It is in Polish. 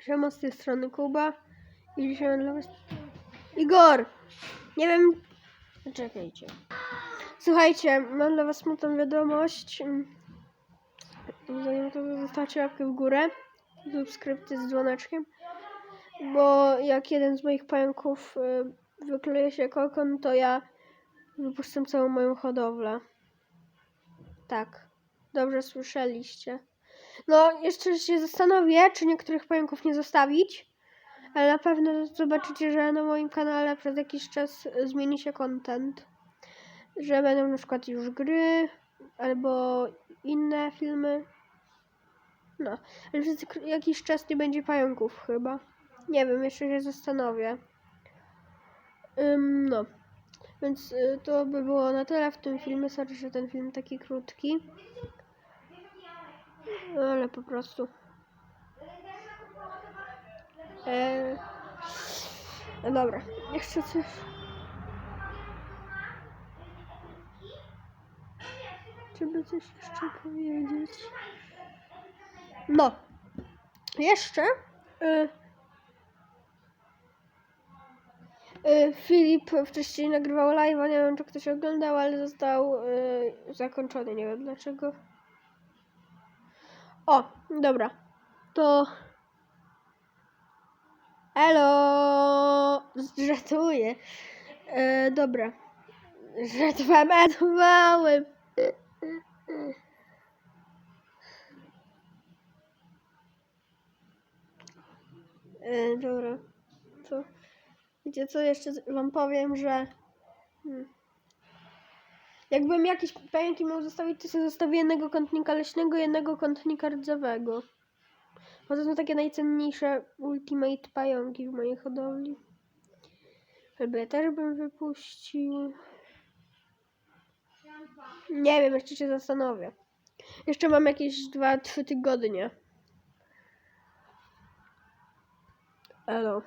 Siema z tej strony Kuba i dzisiaj mam dla was... Igor! Nie wiem... Czekajcie. Słuchajcie, mam dla was smutną wiadomość. Zanim to zostawcie łapkę w górę, subskrypcję z dzwoneczkiem, bo jak jeden z moich pająków y, wykluje się kokon, to ja wypuszczam całą moją hodowlę. Tak, dobrze słyszeliście. No, jeszcze się zastanowię, czy niektórych pająków nie zostawić, ale na pewno zobaczycie, że na moim kanale przez jakiś czas zmieni się content. Że będą na przykład już gry, albo inne filmy. No, ale przez jak- jakiś czas nie będzie pająków chyba. Nie wiem, jeszcze się zastanowię. Ym, no, więc y, to by było na tyle w tym filmie. Sorry, że ten film taki krótki. Ale po prostu. Eee, dobra, jeszcze coś. Trzeba coś jeszcze powiedzieć. No. Jeszcze. Y, y, Filip wcześniej nagrywał live'a, nie wiem czy ktoś oglądał, ale został y, zakończony, nie wiem dlaczego. O, dobra. To. Elo! Żartuję. E, dobra. Żartowałem, żartowałem. E, dobra. To. Wiecie co, jeszcze wam powiem, że. Hmm. Jakbym jakieś pająki miał zostawić, to sobie zostawię jednego kątnika leśnego, jednego kątnika rdzewego. Bo to są takie najcenniejsze ultimate pająki w mojej hodowli. Albo ja też bym wypuścił. Nie wiem, jeszcze się zastanowię. Jeszcze mam jakieś 2-3 tygodnie. Elo.